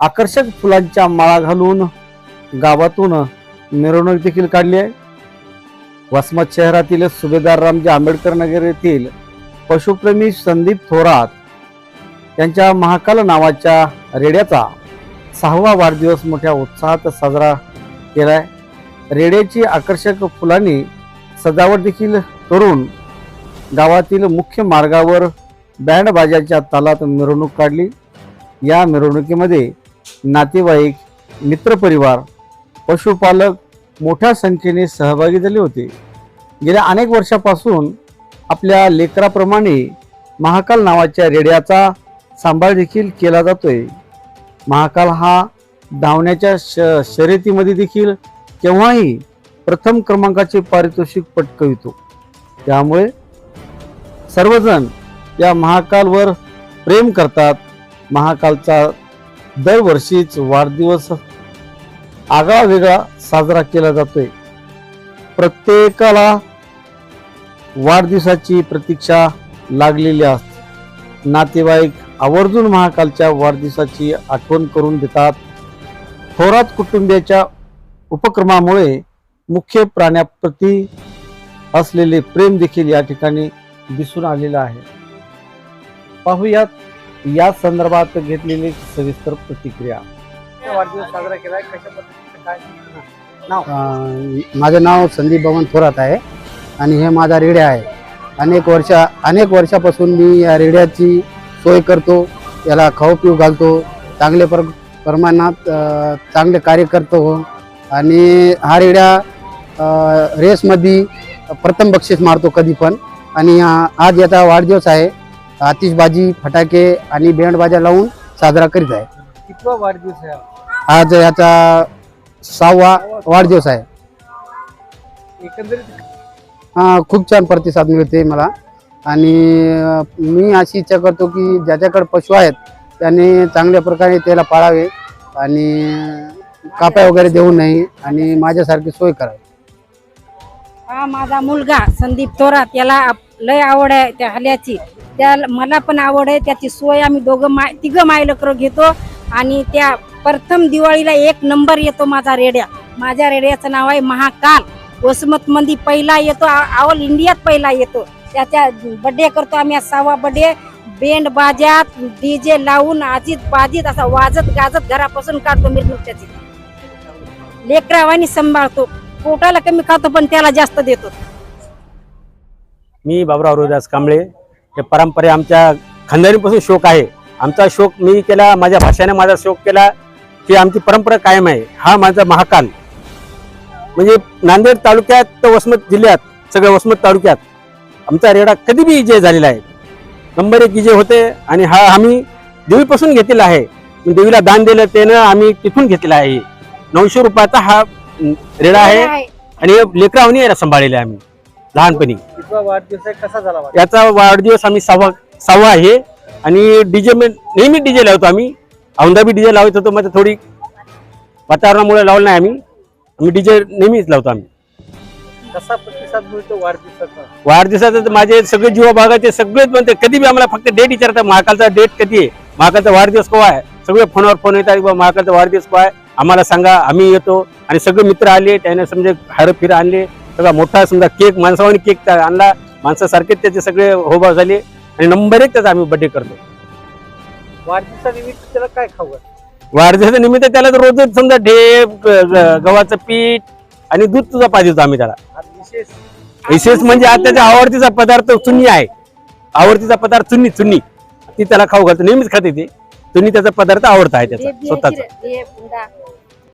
आकर्षक फुलांच्या माळा घालून गावातून मिरवणूक देखील काढली आहे. वसमत शहरातील सुभेदार रामजी आंबेडकर नगर येथील पशुप्रेमी संदीप थोरात यांच्या महाकाल नावाच्या रेड्याचा सहावा वाढदिवस मोठ्या उत्साहात साजरा केलाय रेड्याची आकर्षक फुलांनी सजावट देखील करून गावातील मुख्य मार्गावर बँडबाजाच्या तालात मिरवणूक काढली. या मिरवणुकीमध्ये नातेवाईक मित्रपरिवार पशुपालक मोठ्या संख्येने सहभागी झाले होते. गेल्या अनेक वर्षापासून आपल्या लेकराप्रमाणे महाकाल नावाच्या रेड्याचा सांभाळ देखील केला जातोय. महाकाल हा धावण्याच्या श शर्यतीमध्ये देखील केव्हाही प्रथम क्रमांकाचे पारितोषिक पटकवितो. त्यामुळे सर्वजण या महाकालवर प्रेम करतात. महाकालचा दरवर्षीच वाढदिवस आगळा वेगळा साजरा केला जातोय. प्रत्येकाला वाढदिवसाची प्रतीक्षा लागलेली असते. नातेवाईक आवर्जून महाकालच्या वाढदिवसाची आठवण करून देतात. थोरात कुटुंबियाच्या उपक्रमामुळे मुख्य प्राण्याप्रती असलेले प्रेम देखील या ठिकाणी दिसून आलेलं आहे. पाहूयात या संदर्भात घेतलेली सविस्तर प्रतिक्रिया. वाढदिवस साजरा केलाय? कशा काय नाव? अं, माझं नाव संदीप बबन थोरात आहे आणि हे माझा रेड्या आहे. अनेक वर्ष अनेक वर्षापासून मी या रेड्याची सोय करतो याला खाऊ पिऊ घालतो चांगल्या प्र प्रमाणात अं, चांगले कार्य करतो आणि हा रेड्या अं, रेसमध्ये प्रथम बक्षीस मारतो कधी पण. आणि आज याचा वाढदिवस आहे. आतिषबाजी फटाके आणि बँडबाजा लावून साजरा करीत आहे. कितवा वाढदिवस आहे आज याचा सहावा वाढदिवस आहे. एकंदरीत हा, खूप छान प्रतिसाद मिळते मला. आणि अ, मी अशी इच्छा करतो की ज्याच्याकडे पशु आहेत त्याने चांगल्या प्रकारे त्याला पाळावे आणि काप्या वगैरे देऊ नये आणि माझ्यासारखी सोय करावी. हा माझा मुलगा संदीप थोरात याला आप- लय आवड आहे त्या हल्याची. त्या मला पण आवड आहे त्याची सोय आम्ही दोघं माय तिघं मायलकर घेतो आणि त्या प्रथम दिवाळीला एक नंबर येतो माझा रेड्या. माझ्या रेड्याचं नाव आहे महाकाल. वसमत मंदी पहिला येतो ऑल इंडियात पहिला येतो. त्याच्या बड्डे करतो आम्ही आज सहावा बड्डे बेंड बाजात डीजे लावून आजीत बाजीत असा वाजत गाजत घरापासून काढतो मिरवणूक लेकरावानी सांभाळतो. पोटाला कमी खातो पण त्याला जास्त देतो. मी बाबुराव रोहिदास कांबळे. हे परंपरे आमच्या खानदानीपासून शोक आहे. आमचा शोक मी केला माझ्या भाषेने माझा शोक केला की आमची परंपरा कायम आहे. हा माझा महाकाल. म्हणजे नांदेड तालुक्यात तर वसमत जिल्ह्यात सगळ्या वसमत तालुक्यात आमचा रेडा कधी बी विजय झालेला आहे. नंबर एक विजय होते आणि हा आम्ही देवीपासून घेतलेला आहे. देवीला दान दिलं त्यानं आम्ही तिथून घेतलेला आहे. नऊशे रुपयाचा हा रेडा आहे. आणि लेकरावणी याला सांभाळलेला आहे आम्ही लहानपणी. कितवा वाढदिवस आहे कसा झाला वाढदिवस? याचा वाढदिवस आम्ही सहावा सहावा आहे. आणि डीजे नेहमी डीजे लावतो आम्ही. औंधा बी डीजे लावत होतो मध्ये थोडी वातावरणामुळे लावलं नाही आम्ही. आम्ही डीजे नेहमीच लावतो आम्ही. कसा प्रतिसाद मिळतो वाढदिवसाचा? वाढदिवसाचं तर माझे सगळे जीवा भागाचे सगळेच म्हणते कधी बी आम्हाला फक्त डेट विचारतात महाकालचा डेट कधी आहे? महाकालचा वाढदिवस केव्हा आहे? सगळे फोनवर फोन येतात की बा महाकालचा वाढदिवस केव्हा आहे? आम्हाला सांगा आम्ही येतो. आणि सगळे मित्र आले त्याने समजे हार फिर आणले. सगळा मोठा समजा केक माणसावानी केक आणला माणसासारखेच त्याचे सगळे होबाव झाले आणि नंबर एक त्याचा आम्ही बर्थडे करतो. वाढदिवसानिमित्त त्याला काय खाऊ? वाढदिवसाच्या निमित्त त्याला रोजच समजा ढेप गव्हाचं पीठ आणि दूध तुझा पाहिजे होता आम्ही त्याला. विशेष विशेष म्हणजे आज त्याच्या आवडतीचा पदार्थ चुन्नी आहे. आवडतीचा पदार्थ चुन्नी चुन्नी. ती त्याला खाऊ घालतो. नेहमीच खाते ती. चुन्नी त्याचा पदार्थ आवडता आहे त्याचा स्वतःचा.